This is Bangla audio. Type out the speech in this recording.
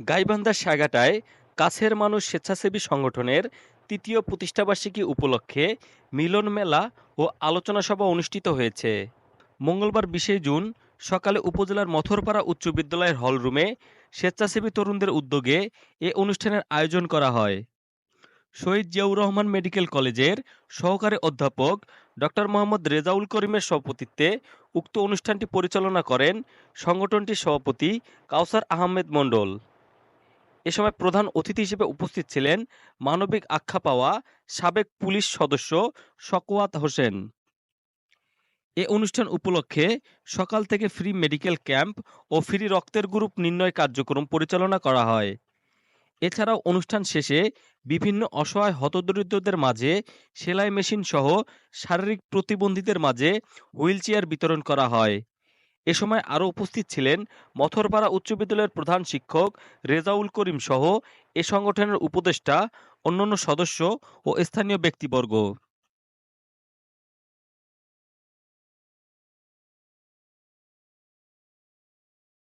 গাইবান্ধার সাগাটায় কাছের মানুষ স্বেচ্ছাসেবী সংগঠনের তৃতীয় প্রতিষ্ঠাবার্ষিকী উপলক্ষে মিলন মেলা ও আলোচনা সভা অনুষ্ঠিত হয়েছে। মঙ্গলবার বিশে জুন সকালে উপজেলার মথরপাড়া উচ্চ বিদ্যালয়ের হলরুমে স্বেচ্ছাসেবী তরুণদের উদ্যোগে এ অনুষ্ঠানের আয়োজন করা হয়। শহীদ জিয়াউর রহমান মেডিকেল কলেজের সহকারী অধ্যাপক ডক্টর মোহাম্মদ রেজাউল করিমের সভাপতিত্বে উক্ত অনুষ্ঠানটি পরিচালনা করেন সংগঠনটির সভাপতি কাউসার আহমেদ মণ্ডল। এ সময় প্রধান অতিথি হিসেবে উপস্থিত ছিলেন মানবিক আখ্যা পাওয়া সাবেক পুলিশ সদস্য শকওয়াত হোসেন। এ অনুষ্ঠান উপলক্ষে সকাল থেকে ফ্রি মেডিকেল ক্যাম্প ও ফ্রি রক্তের গ্রুপ নির্ণয় কার্যক্রম পরিচালনা করা হয়। এছাড়াও অনুষ্ঠান শেষে বিভিন্ন অসহায় হতদরিদ্রদের মাঝে সেলাই মেশিন সহ শারীরিক প্রতিবন্ধীদের মাঝে হুইলচেয়ার বিতরণ করা হয়। এ সময় আরও উপস্থিত ছিলেন মথরপাড়া উচ্চ বিদ্যালয়ের প্রধান শিক্ষক রেজাউল করিম সহ এ সংগঠনের উপদেষ্টা, অন্যান্য সদস্য ও স্থানীয় ব্যক্তিবর্গ।